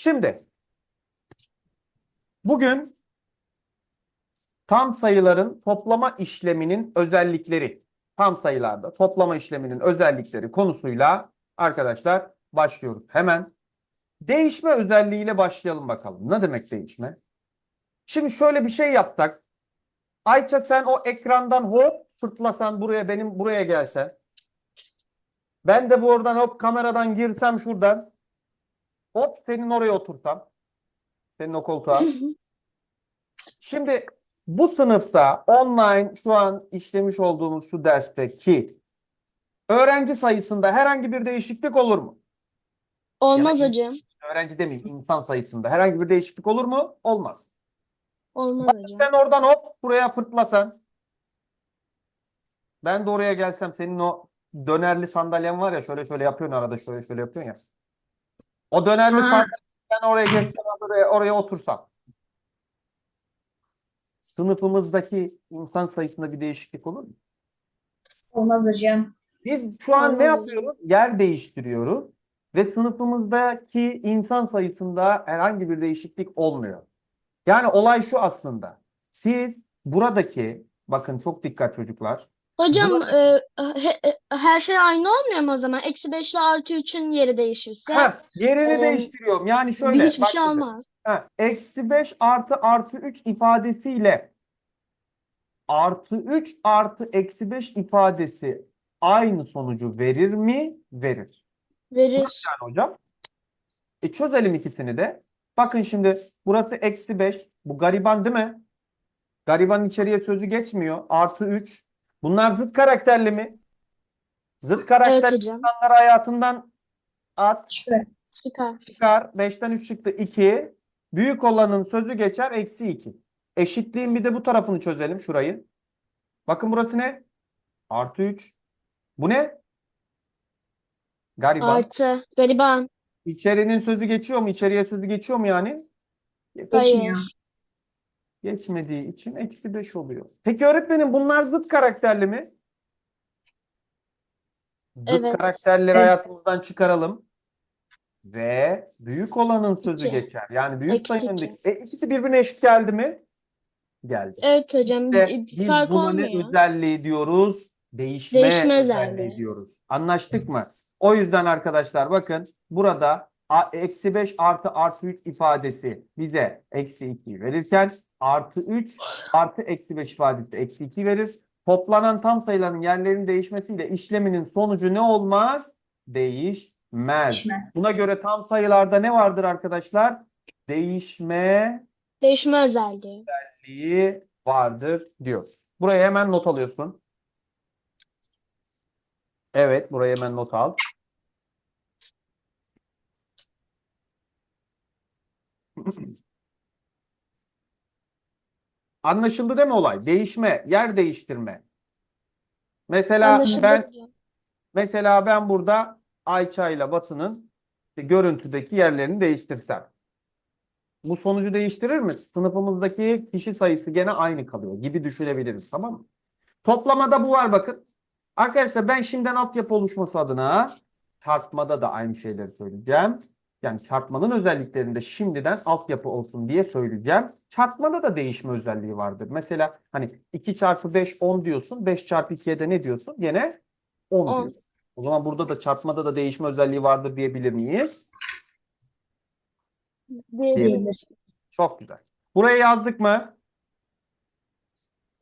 Şimdi bugün tam sayıların toplama işleminin özellikleri, tam sayılarda toplama işleminin özellikleri konusuyla arkadaşlar başlıyoruz. Hemen değişme özelliğiyle başlayalım bakalım. Ne demek değişme? Şimdi şöyle bir şey yapsak. Ayça sen o ekrandan hop fırtlasan buraya benim buraya gelsen. Ben de buradan hop kameradan girsem şuradan. Hop senin oraya otursam. Senin o koltuğa. Şimdi bu sınıfta online şu an işlemiş olduğumuz şu dersteki öğrenci sayısında herhangi bir değişiklik olur mu? Olmaz Yani- hocam. Öğrenci demeyeyim insan sayısında herhangi bir değişiklik olur mu? Olmaz. Olmaz Bak hocam. sen oradan hop buraya fırtlasan. Ben de oraya gelsem senin o dönerli sandalyen var ya şöyle şöyle yapıyorsun arada şöyle şöyle yapıyorsun ya. O dönerli ben oraya geçsem oraya, oraya otursam. Sınıfımızdaki insan sayısında bir değişiklik olur mu? Olmaz hocam. Biz şu an ne yapıyoruz? Yer değiştiriyoruz ve sınıfımızdaki insan sayısında herhangi bir değişiklik olmuyor. Yani olay şu aslında. Siz buradaki, bakın çok dikkat çocuklar. Hocam e, he- e, her şey aynı olmuyor mu o zaman? Eksi 5 ile artı 3'ün yeri değişirse Ha, yerini Ee, değiştiriyorum. Yani şöyle, hiçbir şey olmaz. Ha, eksi 5 artı artı 3 ifadesiyle artı 3 artı eksi 5 ifadesi aynı sonucu verir mi? Verir. Verir. Yani hocam. E çözelim ikisini de. Bakın şimdi burası eksi 5. Bu gariban değil mi? Garibanın içeriye sözü geçmiyor. Artı 3. Bunlar zıt karakterli mi? Zıt karakterli hocam. insanları hayatından at. Çıkar. Çıkar. Çıkar. 5'ten 3 çıktı 2. Büyük olanın sözü geçer eksi 2. Eşitliğin bir de bu tarafını çözelim şurayı. Bakın burası ne? Artı 3. Bu ne? Gariban. Artı. Gariban. İçerinin sözü geçiyor mu? İçeriye sözü geçiyor mu yani? Geçmiyor. Geçmediği için eksi 5 oluyor. Peki öğretmenim bunlar zıt karakterli mi? Zıt Evet. karakterleri Evet. hayatımızdan çıkaralım. Ve büyük olanın sözü İki. geçer. Yani büyük sayının e, ikisi birbirine eşit geldi mi? Geldi. Evet hocam. İşte Bir biz fark buna ne olmuyor. özelliği diyoruz? Değişme Değişme özelliği özelliği. diyoruz. Anlaştık mı? O yüzden arkadaşlar bakın burada eksi 5 artı artı 3 ifadesi bize eksi 2 verirken artı 3 artı eksi 5 ifadesi de eksi 2 verir. Toplanan tam sayıların yerlerinin değişmesiyle işleminin sonucu ne olmaz? Değişmez. Değişmez. Buna göre tam sayılarda ne vardır arkadaşlar? Değişme Değişme özelliği. özelliği vardır diyoruz. Buraya hemen not alıyorsun. Evet, buraya hemen not al. Anlaşıldı değil mi olay? Değişme, yer değiştirme. Mesela Anlaşıldı ben mesela ben burada Ayça ile Batı'nın işte görüntüdeki yerlerini değiştirsem. Bu sonucu değiştirir mi? Sınıfımızdaki kişi sayısı gene aynı kalıyor gibi düşünebiliriz tamam mı? Toplamada bu var bakın. Arkadaşlar ben şimdiden altyapı oluşması adına çarpmada da aynı şeyleri söyleyeceğim. Yani çarpmanın özelliklerinde şimdiden altyapı olsun diye söyleyeceğim. Çarpmada da değişme özelliği vardır. Mesela hani 2 çarpı 5 10 diyorsun. 5 çarpı 2'ye de ne diyorsun? Gene 10 On. diyorsun. O zaman burada da çarpmada da değişme özelliği vardır diyebilir miyiz? Diyebiliriz. Çok güzel. Buraya yazdık mı?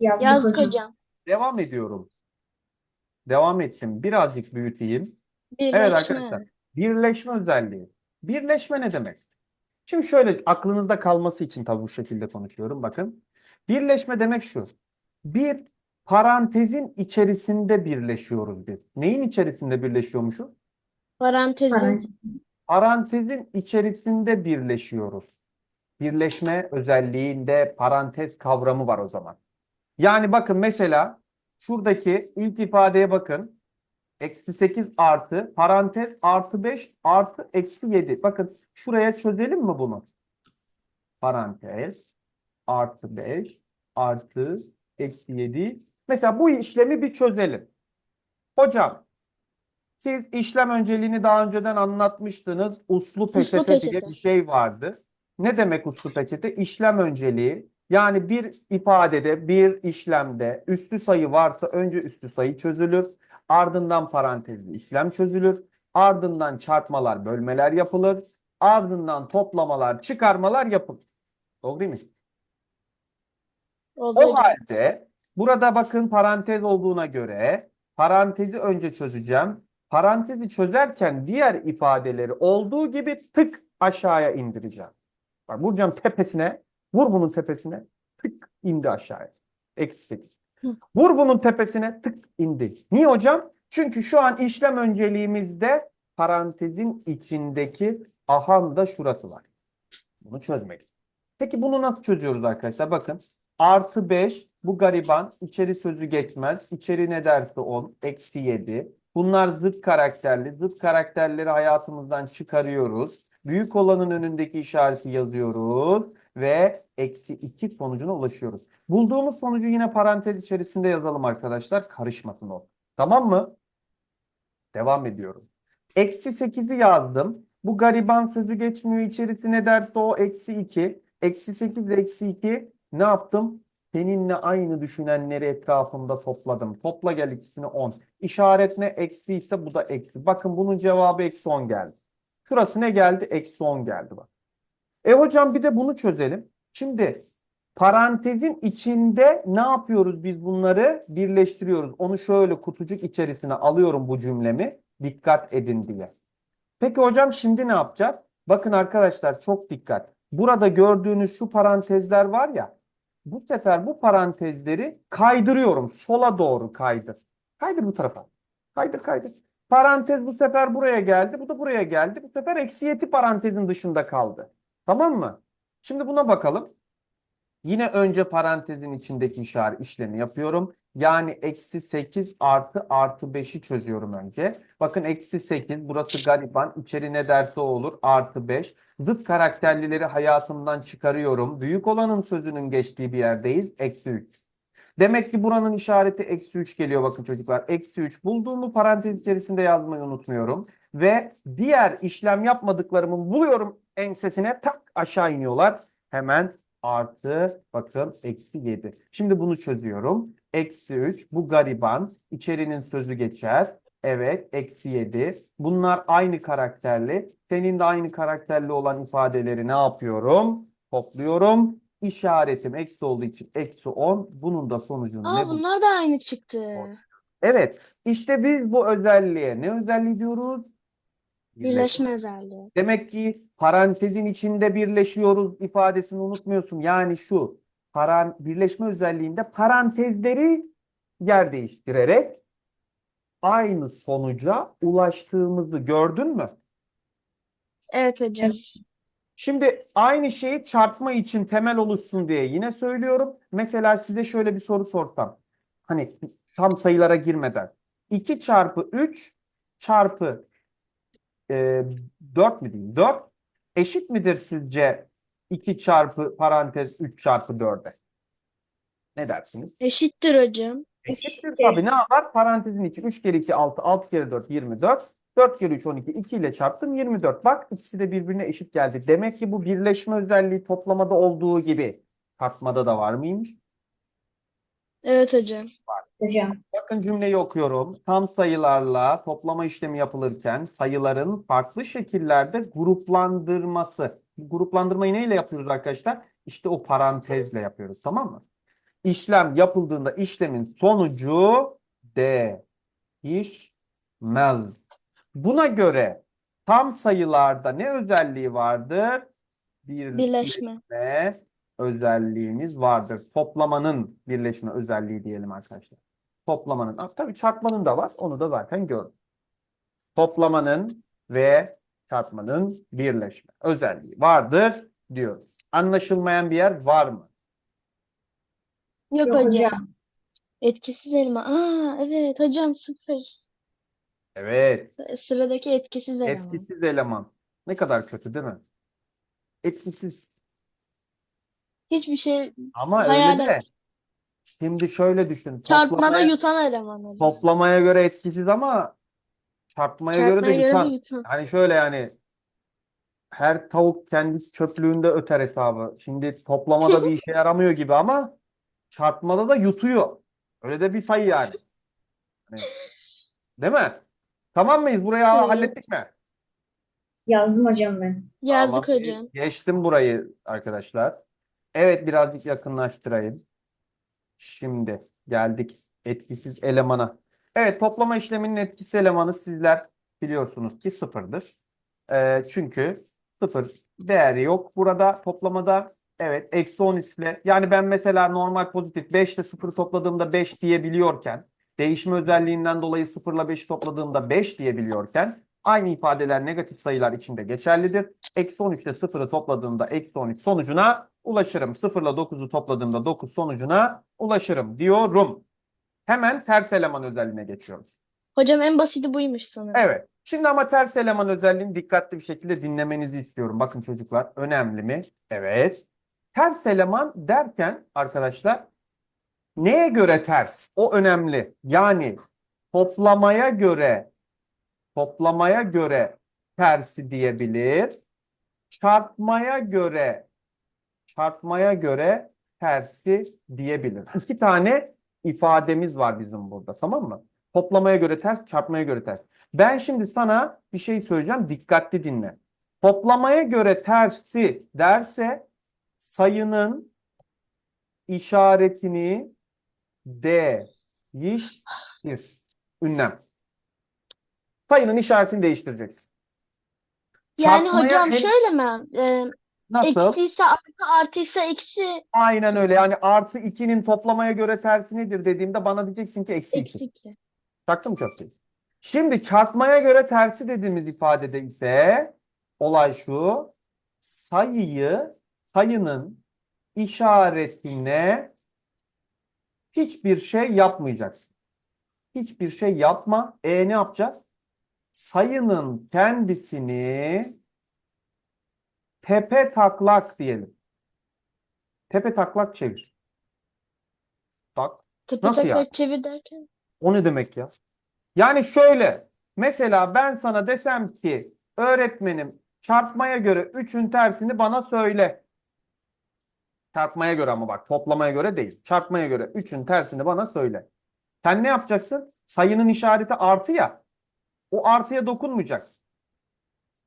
Yazdık Yazdık hocam. hocam. Devam ediyorum. Devam etsin. Birazcık büyüteyim. Evet Birleşme. arkadaşlar. Birleşme özelliği. Birleşme ne demek? Şimdi şöyle aklınızda kalması için tabii bu şekilde konuşuyorum. Bakın. Birleşme demek şu. Bir parantezin içerisinde birleşiyoruz biz. Neyin içerisinde birleşiyormuşuz? Parantezin. Parantez. Parantezin içerisinde birleşiyoruz. Birleşme özelliğinde parantez kavramı var o zaman. Yani bakın mesela şuradaki ilk ifadeye bakın. Eksi 8 artı parantez artı 5 artı eksi 7. Bakın şuraya çözelim mi bunu? Parantez artı 5 artı eksi 7. Mesela bu işlemi bir çözelim. Hocam Siz işlem önceliğini daha önceden anlatmıştınız. Uslu Uslu peçete diye peçete. bir şey vardı. Ne demek uslu peçete? İşlem önceliği. Yani bir ifadede, bir işlemde üstü sayı varsa önce üstü sayı çözülür. Ardından parantezli işlem çözülür. Ardından çarpmalar, bölmeler yapılır. Ardından toplamalar, çıkarmalar yapılır. Doğru değil mi? Oldu O halde burada bakın parantez olduğuna göre parantezi önce çözeceğim. Parantezi çözerken diğer ifadeleri olduğu gibi tık aşağıya indireceğim. Bak vuracağım tepesine. Vur bunun tepesine. Tık indi aşağıya. Eksi 8. Vur bunun tepesine tık indi. Niye hocam? Çünkü şu an işlem önceliğimizde parantezin içindeki ahan da şurası var. Bunu çözmek. Peki bunu nasıl çözüyoruz arkadaşlar? Bakın. Artı 5 bu gariban içeri sözü geçmez. İçeri ne derse 10 eksi 7. Bunlar zıt karakterli. Zıt karakterleri hayatımızdan çıkarıyoruz. Büyük olanın önündeki işareti yazıyoruz ve eksi 2 sonucuna ulaşıyoruz. Bulduğumuz sonucu yine parantez içerisinde yazalım arkadaşlar. Karışmasın o. Tamam mı? Devam ediyorum. Eksi 8'i yazdım. Bu gariban sözü geçmiyor. İçerisi ne derse o eksi 2. Eksi 8 eksi 2 ne yaptım? Seninle aynı düşünenleri etrafımda topladım. Topla gel ikisini 10. İşaret ne? Eksi ise bu da eksi. Bakın bunun cevabı eksi 10 geldi. Şurası ne geldi? Eksi 10 geldi bak. E hocam bir de bunu çözelim. Şimdi parantezin içinde ne yapıyoruz biz bunları? Birleştiriyoruz. Onu şöyle kutucuk içerisine alıyorum bu cümlemi. Dikkat edin diye. Peki hocam şimdi ne yapacağız? Bakın arkadaşlar çok dikkat. Burada gördüğünüz şu parantezler var ya. Bu sefer bu parantezleri kaydırıyorum. Sola doğru kaydır. Kaydır bu tarafa. Kaydır kaydır. Parantez bu sefer buraya geldi. Bu da buraya geldi. Bu sefer eksi yedi parantezin dışında kaldı. Tamam mı? Şimdi buna bakalım. Yine önce parantezin içindeki işaret işlemi yapıyorum. Yani eksi 8 artı artı 5'i çözüyorum önce. Bakın eksi 8 burası gariban. İçeri ne derse olur. Artı 5. Zıt karakterlileri hayatımdan çıkarıyorum. Büyük olanın sözünün geçtiği bir yerdeyiz. Eksi 3. Demek ki buranın işareti eksi 3 geliyor bakın çocuklar. Eksi 3 bulduğumu parantez içerisinde yazmayı unutmuyorum. Ve diğer işlem yapmadıklarımı buluyorum ensesine tak aşağı iniyorlar. Hemen artı bakın eksi 7. Şimdi bunu çözüyorum. Eksi 3 bu gariban içerinin sözü geçer. Evet eksi 7. Bunlar aynı karakterli. Senin de aynı karakterli olan ifadeleri ne yapıyorum? Topluyorum. İşaretim eksi olduğu için eksi 10. Bunun da sonucunu Aa ne bunlar da aynı çıktı. Evet işte biz bu özelliğe ne özelliği diyoruz? Birleşme özelliği. Demek ki parantezin içinde birleşiyoruz ifadesini unutmuyorsun. Yani şu paran birleşme özelliğinde parantezleri yer değiştirerek aynı sonuca ulaştığımızı gördün mü? Evet hocam. Şimdi aynı şeyi çarpma için temel oluşsun diye yine söylüyorum. Mesela size şöyle bir soru sorsam. Hani tam sayılara girmeden. 2 çarpı 3 çarpı e, 4 mü diyeyim? 4 eşit midir sizce 2 çarpı parantez 3 çarpı 4'e? Ne dersiniz? Eşittir hocam. Eşittir tabii. Ne var? Parantezin içi 3 kere 2 6, 6 kere 4 24. 4 kere 3 12, 2 ile çarptım 24. Bak ikisi de birbirine eşit geldi. Demek ki bu birleşme özelliği toplamada olduğu gibi çarpmada da var mıymış? Evet hocam. Hocam. Bakın cümleyi okuyorum. Tam sayılarla toplama işlemi yapılırken sayıların farklı şekillerde gruplandırması. Gruplandırmayı neyle yapıyoruz arkadaşlar? İşte o parantezle yapıyoruz tamam mı? İşlem yapıldığında işlemin sonucu değişmez. Buna göre tam sayılarda ne özelliği vardır? Bir Birleşme. birleşme özelliğimiz vardır. Toplamanın birleşme özelliği diyelim arkadaşlar. Toplamanın, ah, tabii çarpmanın da var. Onu da zaten gördük. Toplamanın ve çarpmanın birleşme özelliği vardır diyoruz. Anlaşılmayan bir yer var mı? Yok Yok hocam. hocam. Etkisiz elma. Aa evet hocam sıfır. Evet. Sıradaki etkisiz eleman. Etkisiz eleman. Ne kadar kötü değil mi? Etkisiz. Hiçbir şey Ama öyle Hayal de. et. Şimdi şöyle düşün. çarpmada Toplamaya, yutan eleman hocam. toplamaya göre etkisiz ama Çarpmaya göre de Çarpmaya göre de yutan. yutan. Hani şöyle yani her tavuk kendi çöplüğünde öter hesabı. Şimdi toplamada bir işe yaramıyor gibi ama çarpmada da yutuyor. Öyle de bir sayı yani. Hani, değil mi? Tamam mıyız? Burayı Evet. hallettik mi? Yazdım hocam ben. Yazdık Tamam. hocam. Geçtim burayı arkadaşlar. Evet birazcık yakınlaştırayım. Şimdi geldik etkisiz elemana. Evet toplama işleminin etkisiz elemanı sizler biliyorsunuz ki sıfırdır. Ee, çünkü sıfır değeri yok. Burada toplamada evet eksi 13 ile yani ben mesela normal pozitif 5 ile 0'ı topladığımda 5 diyebiliyorken değişme özelliğinden dolayı 0 ile 5'i topladığımda 5 diyebiliyorken aynı ifadeler negatif sayılar içinde geçerlidir. Eksi 13 ile 0'ı topladığımda eksi 13 sonucuna ulaşırım. 0 ile 9'u topladığımda 9 sonucuna ulaşırım diyorum. Hemen ters eleman özelliğine geçiyoruz. Hocam en basiti buymuş sanırım. Evet. Şimdi ama ters eleman özelliğini dikkatli bir şekilde dinlemenizi istiyorum. Bakın çocuklar önemli mi? Evet. Ters eleman derken arkadaşlar neye göre ters? O önemli. Yani toplamaya göre toplamaya göre tersi diyebilir. Çarpmaya göre çarpmaya göre tersi diyebilir. İki tane ifademiz var bizim burada tamam mı? Toplamaya göre ters, çarpmaya göre ters. Ben şimdi sana bir şey söyleyeceğim. Dikkatli dinle. Toplamaya göre tersi derse sayının işaretini değiştir. Ünlem. Sayının işaretini değiştireceksin. Yani Çarpmaya hocam en- şöyle mi? Ee, Nasıl? eksi ise artı, artıysa eksi, Aynen öyle. Yani artı 2'nin toplamaya göre tersi nedir dediğimde bana diyeceksin ki eksi 2. eksi iki. Taktım köfteyi. Şimdi çarpmaya göre tersi dediğimiz ifadede ise olay şu. Sayıyı, sayının işaretine hiçbir şey yapmayacaksın. Hiçbir şey yapma. E ne yapacağız? Sayının kendisini tepe taklak diyelim. Tepe taklak çevir. Bak. Tepe Nasıl taklak yani? çevir derken. O ne demek ya? Yani şöyle. Mesela ben sana desem ki öğretmenim çarpmaya göre 3'ün tersini bana söyle. Çarpmaya göre ama bak toplamaya göre değil. Çarpmaya göre 3'ün tersini bana söyle. Sen ne yapacaksın? Sayının işareti artı ya. O artıya dokunmayacaksın.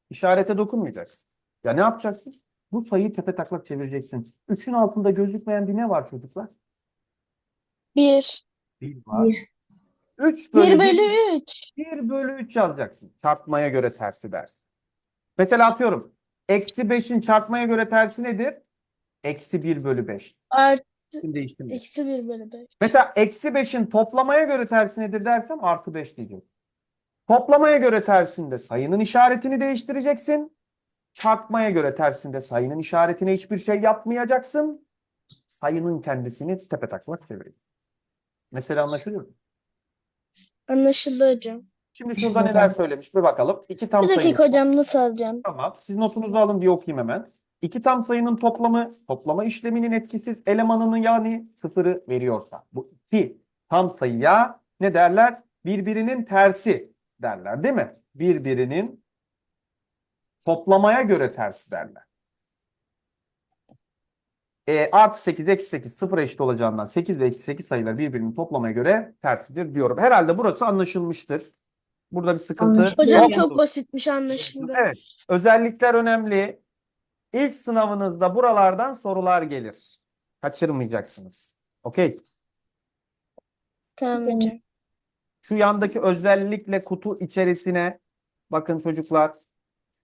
İşarete dokunmayacaksın. Ya ne yapacaksın? Bu sayıyı tepe taklak çevireceksin. 3'ün altında gözükmeyen bir ne var çocuklar? Bir. Bir var. Bir. 3 Bir bölü bölü üç. 1 bölü 3 yazacaksın. Çarpmaya göre tersi dersin. Mesela atıyorum. Eksi 5'in çarpmaya göre tersi nedir? Eksi 1 bölü 5. Artı, Şimdi değiştirme. eksi bir bölü beş. Mesela eksi 5'in toplamaya göre tersi nedir dersem artı 5 diyeceğim. Toplamaya göre tersinde sayının işaretini değiştireceksin. Çarpmaya göre tersinde sayının işaretine hiçbir şey yapmayacaksın. Sayının kendisini tepetaklak çevireceksin. Mesela anlaşılıyor mu? Anlaşıldı hocam. Şimdi şurada neler söylemiş bir bakalım. İki tam Bir sayı. dakika hocam not alacağım. Tamam. Siz notunuzu alın bir okuyayım hemen. İki tam sayının toplamı toplama işleminin etkisiz elemanının yani sıfırı veriyorsa. Bu iki tam sayıya ne derler? Birbirinin tersi derler değil mi? Birbirinin toplamaya göre tersi derler. E, artı 8, eksi 8 sıfıra eşit olacağından 8 ve eksi 8 sayılar birbirinin toplamaya göre tersidir diyorum. Herhalde burası anlaşılmıştır. Burada bir sıkıntı Anlaşıldı. Hocam yoktur. çok basitmiş anlaşıldı. Evet. Özellikler önemli. İlk sınavınızda buralardan sorular gelir. Kaçırmayacaksınız. Okey. Tamam hocam. Şu yandaki özellikle kutu içerisine bakın çocuklar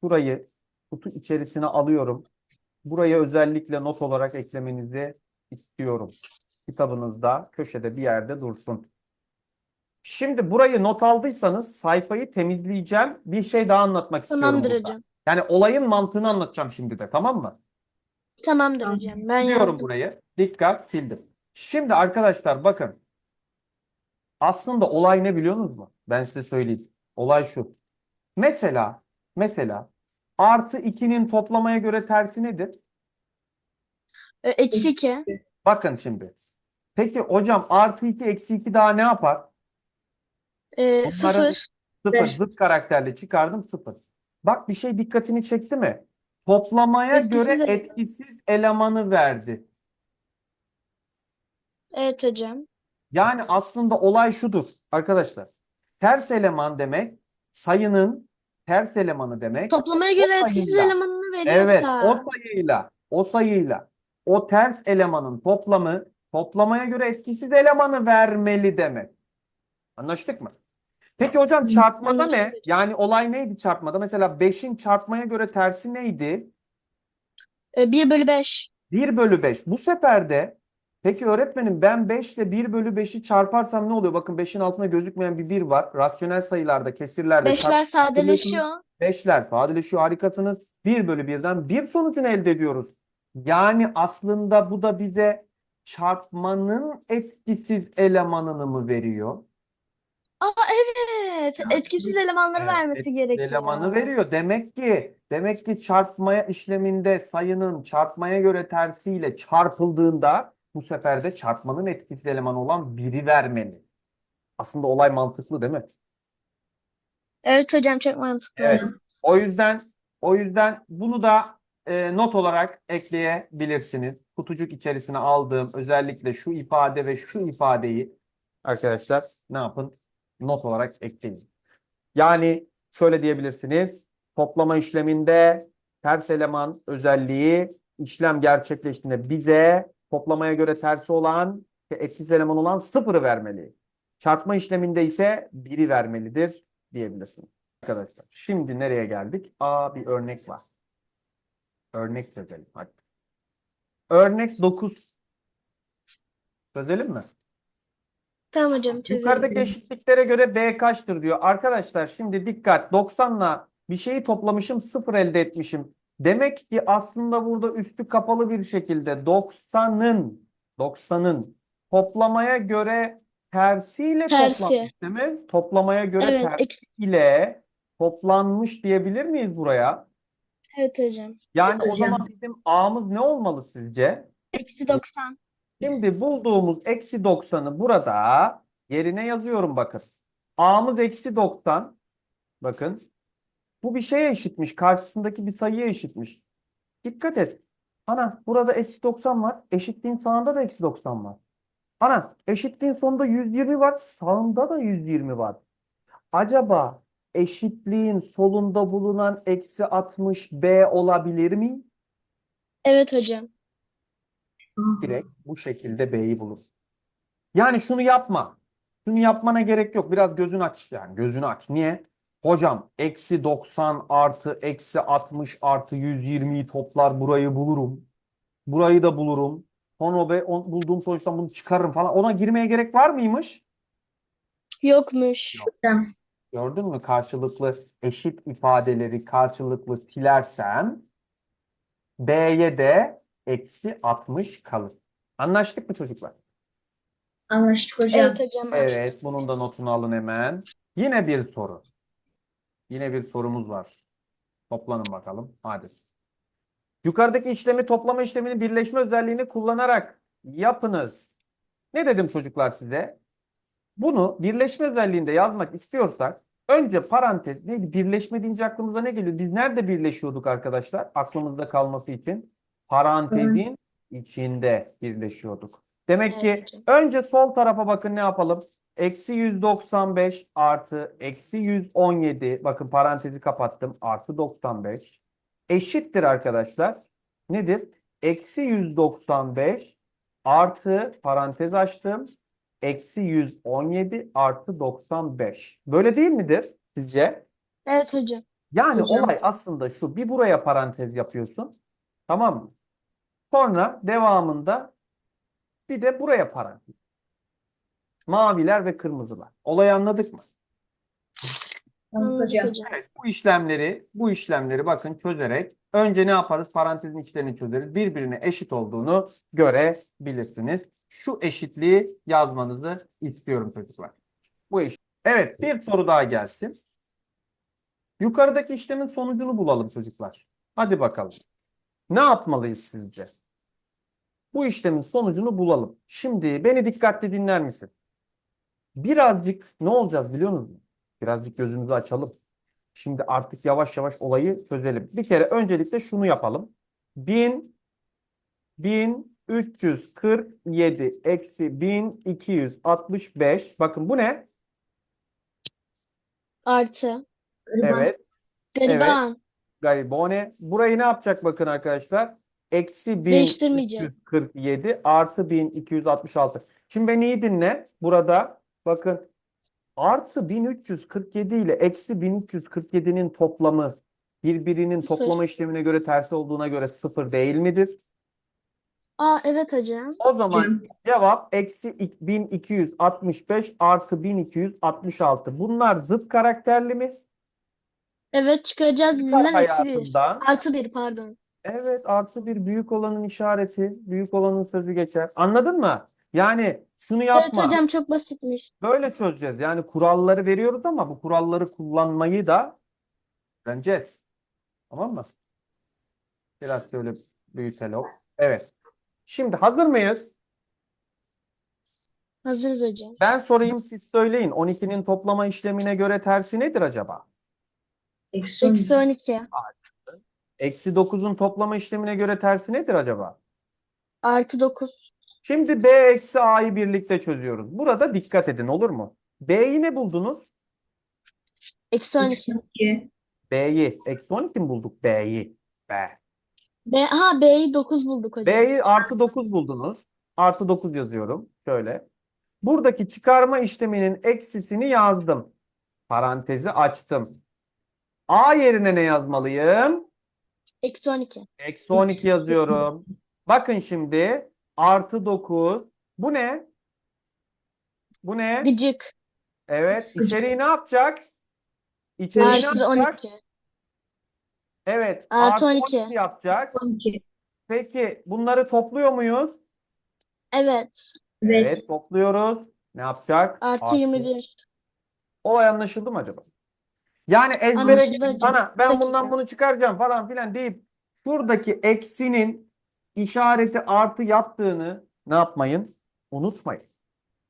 şurayı kutu içerisine alıyorum. Buraya özellikle not olarak eklemenizi istiyorum. Kitabınızda köşede bir yerde dursun. Şimdi burayı not aldıysanız sayfayı temizleyeceğim. Bir şey daha anlatmak istiyorum Tamamdır burada. hocam. Yani olayın mantığını anlatacağım şimdi de tamam mı? Tamamdır Tamam. hocam. Ben Siliyorum yazdım. burayı. Dikkat sildim. Şimdi arkadaşlar bakın. Aslında olay ne biliyorsunuz mu? Ben size söyleyeyim. Olay şu. Mesela mesela artı 2'nin toplamaya göre tersi nedir? Ee, Eksi iki. Bakın şimdi. Peki hocam artı 2 eksi 2 daha ne yapar? Ee, Onların- sıfır. Sıfır. Beş. Zıt karakterli çıkardım sıfır. Bak bir şey dikkatini çekti mi? Toplamaya Etkisiz göre eleman. etkisiz elemanı verdi. Evet hocam. Yani aslında olay şudur arkadaşlar. Ters eleman demek sayının ters elemanı demek. Toplamaya göre etkisiz elemanını Evet, veriyorsa. o sayıyla, o sayıyla o ters elemanın toplamı toplamaya göre etkisiz elemanı vermeli demek. Anlaştık mı? Peki hocam çarpmada ne? Yani olay neydi çarpmada? Mesela 5'in çarpmaya göre tersi neydi? E, 1 bölü 5. 1 bölü 5. Bu sefer de peki öğretmenim ben 5 ile 1 bölü 5'i çarparsam ne oluyor? Bakın 5'in altında gözükmeyen bir 1 var. Rasyonel sayılarda, kesirlerde Beşler sadeleşiyor. Beşler sadeleşiyor harikasınız. 1 bölü 1'den bir sonucunu elde ediyoruz. Yani aslında bu da bize çarpmanın etkisiz elemanını mı veriyor? Aa evet. Etkisiz elemanları Evet, vermesi gerekiyor. elemanı veriyor. Demek ki demek ki çarpmaya işleminde sayının çarpmaya göre tersiyle çarpıldığında bu sefer de çarpmanın etkisiz elemanı olan biri vermeli. Aslında olay mantıklı değil mi? Evet hocam çok mantıklı. Evet. O yüzden o yüzden bunu da e, not olarak ekleyebilirsiniz. Kutucuk içerisine aldığım özellikle şu ifade ve şu ifadeyi arkadaşlar ne yapın? Not olarak ekleyin. Yani şöyle diyebilirsiniz. Toplama işleminde ters eleman özelliği işlem gerçekleştiğinde bize toplamaya göre tersi olan ve etkisiz eleman olan sıfırı vermeli. Çarpma işleminde ise biri vermelidir diyebilirsiniz. Arkadaşlar şimdi nereye geldik? Aa bir örnek var. Örnek çözelim hadi. Örnek 9. Çözelim mi? Tamam hocam çözelim. Yukarıdaki eşitliklere göre B kaçtır diyor. Arkadaşlar şimdi dikkat 90'la bir şeyi toplamışım 0 elde etmişim. Demek ki aslında burada üstü kapalı bir şekilde 90'ın 90'ın toplamaya göre tersiyle Tersi. toplanmış değil mi? Toplamaya göre Evet, tersi eksi- ile toplanmış diyebilir miyiz buraya? evet hocam. Yani o Hocam. zaman bizim A'mız ne olmalı sizce? Eksi 90. Şimdi bulduğumuz eksi 90'ı burada yerine yazıyorum bakın. A'mız eksi 90. Bakın. Bu bir şeye eşitmiş. Karşısındaki bir sayıya eşitmiş. Dikkat et. Ana burada eksi 90 var. Eşitliğin sağında da eksi 90 var. Ana eşitliğin sonunda 120 var. Sağında da 120 var. Acaba eşitliğin solunda bulunan eksi 60 B olabilir mi? Evet hocam. direkt bu şekilde B'yi bulur. Yani şunu yapma. Şunu yapmana gerek yok. Biraz gözünü aç yani. Gözünü aç. Niye? Hocam eksi 90 artı eksi 60 artı 120'yi toplar burayı bulurum. Burayı da bulurum. Sonra be, on- bulduğum sonuçtan bunu çıkarırım falan. Ona girmeye gerek var mıymış? Yokmuş. Hocam. Gördün mü? Karşılıklı eşit ifadeleri karşılıklı silersem B'ye de eksi 60 kalır. Anlaştık mı çocuklar? Anlaştık hocam. Evet hocam. Evet, bunun da notunu alın hemen. Yine bir soru. Yine bir sorumuz var. Toplanın bakalım. Hadi. Yukarıdaki işlemi toplama işlemini birleşme özelliğini kullanarak yapınız. Ne dedim çocuklar size? Bunu birleşme özelliğinde yazmak istiyorsak önce parantez neydi? Birleşme deyince aklımıza ne geliyor? Biz nerede birleşiyorduk arkadaşlar? Aklımızda kalması için parantezin içinde birleşiyorduk. Demek ki Evet hocam. önce sol tarafa bakın ne yapalım? Eksi 195 artı eksi 117 bakın parantezi kapattım artı 95 eşittir arkadaşlar. Nedir? Eksi 195 artı parantez açtım. Eksi 117 artı 95. Böyle değil midir sizce? Evet hocam. Yani Hocam. olay aslında şu. Bir buraya parantez yapıyorsun. Tamam mı? Sonra devamında bir de buraya parantez. Maviler ve kırmızılar. Olayı anladık mı? Hocam. Evet, bu işlemleri, bu işlemleri bakın çözerek önce ne yaparız? Parantezin içlerini çözeriz. Birbirine eşit olduğunu görebilirsiniz. Şu eşitliği yazmanızı istiyorum çocuklar. Bu eşit. Evet, bir soru daha gelsin. Yukarıdaki işlemin sonucunu bulalım çocuklar. Hadi bakalım. Ne yapmalıyız sizce? Bu işlemin sonucunu bulalım. Şimdi beni dikkatli dinler misin? Birazcık ne olacağız biliyor musunuz? Birazcık gözümüzü açalım. Şimdi artık yavaş yavaş olayı çözelim. Bir kere öncelikle şunu yapalım. 1000 1347 eksi 1265. Bakın bu ne? Artı. Gariban. Evet. Gariban. Garibone. Burayı ne yapacak bakın arkadaşlar? Eksi Değiştirmeyeceğim. 1347 artı 1266. Şimdi beni iyi dinle. Burada bakın artı 1347 ile eksi 1347'nin toplamı birbirinin Sıfır. toplama işlemine göre tersi olduğuna göre sıfır değil midir? Aa evet hocam. O zaman cevap eksi ik- 1265 artı 1266. Bunlar zıt karakterli mi? Evet çıkaracağız Çıkar birbirinden eksi bir. Artı bir pardon. Evet artı bir büyük olanın işareti, büyük olanın sözü geçer. Anladın mı? Yani şunu Evet yapma. hocam çok basitmiş. Böyle çözeceğiz. Yani kuralları veriyoruz ama bu kuralları kullanmayı da öğreneceğiz. Tamam mı? Biraz şöyle büyütelim. Evet. Şimdi hazır mıyız? Hazırız hocam. Ben sorayım siz söyleyin. 12'nin toplama işlemine göre tersi nedir acaba? Eksi on. Eksi 12. Eksi 9'un toplama işlemine göre tersi nedir acaba? Artı 9. Şimdi B eksi A'yı birlikte çözüyoruz. Burada dikkat edin olur mu? B'yi ne buldunuz? Eksi 12. Eksi iki. B'yi. Eksi 12 mi bulduk? B'yi. B. B, ha B'yi 9 bulduk hocam. B'yi artı 9 buldunuz. Artı 9 yazıyorum. Şöyle. Buradaki çıkarma işleminin eksisini yazdım. Parantezi açtım. A yerine ne yazmalıyım? Eksi 12. Eksi 12 yazıyorum. Bakın şimdi. Artı 9. Bu ne? Bu ne? Gıcık. Evet. içeriği ne yapacak? İçeriği ne Artı yapacak? 12. Evet. Artı Artı 12. 12 yapacak. On iki. Peki bunları topluyor muyuz? Evet. Evet. Evet, topluyoruz. Ne yapacak? Artı 21. Olay anlaşıldı mı acaba? Yani ezbere Anlaşıldı gidip hocam. bana ben bundan dakika. bunu çıkaracağım falan filan deyip şuradaki eksinin işareti artı yaptığını ne yapmayın? Unutmayın.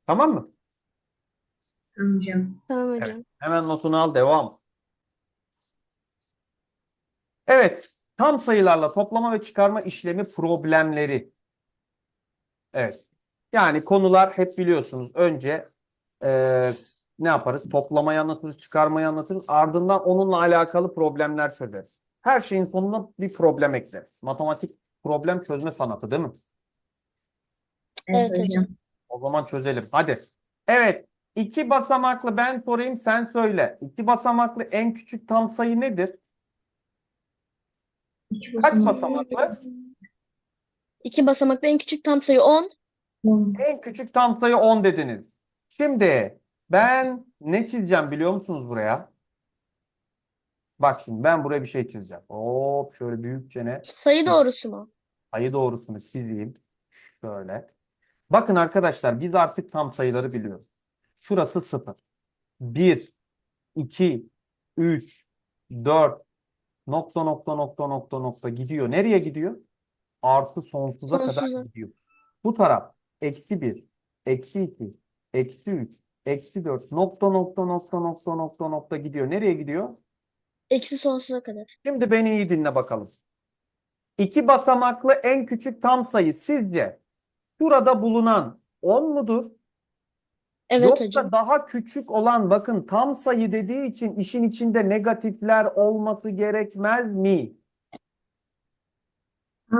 Tamam mı? Tamam hocam. Tamam Evet. hocam. Hemen notunu al, devam. Evet, tam sayılarla toplama ve çıkarma işlemi problemleri. Evet. Yani konular hep biliyorsunuz. Önce eee, ne yaparız? Toplamayı anlatırız, çıkarmayı anlatırız. Ardından onunla alakalı problemler çözeriz. Her şeyin sonuna bir problem ekleriz. Matematik problem çözme sanatı değil mi? Evet Evet hocam. O zaman çözelim. Hadi. Evet. İki basamaklı ben sorayım sen söyle. İki basamaklı en küçük tam sayı nedir? İki Kaç basamak. basamaklı? İki basamaklı en küçük tam sayı 10. On. En küçük tam sayı 10 dediniz. Şimdi ben ne çizeceğim biliyor musunuz buraya? Bak şimdi ben buraya bir şey çizeceğim. Hop şöyle büyükçene Sayı doğrusu mu? Sayı doğrusunu çizeyim. Şöyle. Bakın arkadaşlar biz artık tam sayıları biliyoruz. Şurası 0. 1, 2, 3, 4, nokta nokta nokta nokta nokta gidiyor. Nereye gidiyor? Artı sonsuza kadar gidiyor. Bu taraf eksi 1, eksi 2, eksi 3, eksi 4 nokta nokta nokta nokta nokta nokta gidiyor. Nereye gidiyor? Eksi sonsuza kadar. Şimdi beni iyi dinle bakalım. İki basamaklı en küçük tam sayı sizce şurada bulunan 10 mudur? Evet Yoksa hocam. daha küçük olan bakın tam sayı dediği için işin içinde negatifler olması gerekmez mi? Aa.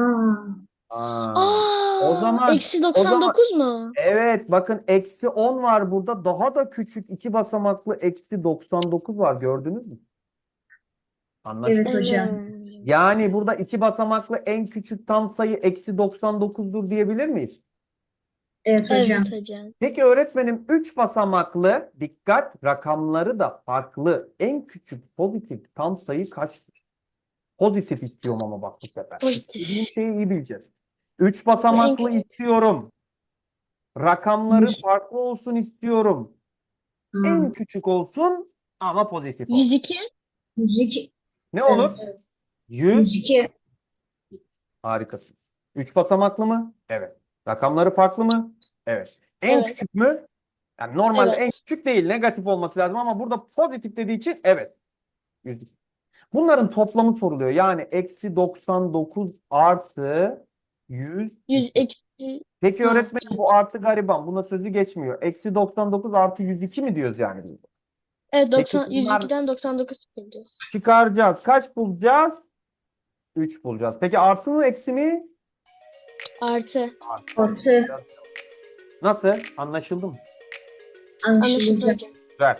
Aa. Aa, o zaman- eksi zaman- 99 mu? Evet bakın eksi 10 var burada. Daha da küçük iki basamaklı eksi 99 var gördünüz mü? Anlaşıldı. Evet hocam. Yani burada iki basamaklı en küçük tam sayı eksi 99'dur diyebilir miyiz? Evet hocam. Evet hocam. Peki öğretmenim 3 basamaklı dikkat rakamları da farklı. En küçük pozitif tam sayı kaçtır? Pozitif istiyorum ama bak bu sefer. Pozitif. İstediğim şeyi iyi bileceğiz. 3 basamaklı istiyorum. Rakamları Yüz. farklı olsun istiyorum. Aa. En küçük olsun ama pozitif olsun. 102. 102. Ne olur? Evet. 100 102. harikasın. 3 basamaklı mı? Evet. Rakamları farklı mı? Evet. En Evet. küçük mü? Yani normalde Evet. en küçük değil negatif olması lazım ama burada pozitif dediği için evet. Yüz- Bunların toplamı soruluyor. Yani eksi 99 artı 100. 100 eksi Peki öğretmenim bu artı gariban. Buna sözü geçmiyor. Eksi 99 artı 102 mi diyoruz yani biz? evet Peki 90 bunlar- 102'den 99 çıkaracağız. Çıkaracağız. Kaç bulacağız? 3 bulacağız. Peki artı mı eksi mi? Artı. Artı. Nasıl? Anlaşıldı mı? Anlaşıldı hocam. Güzel.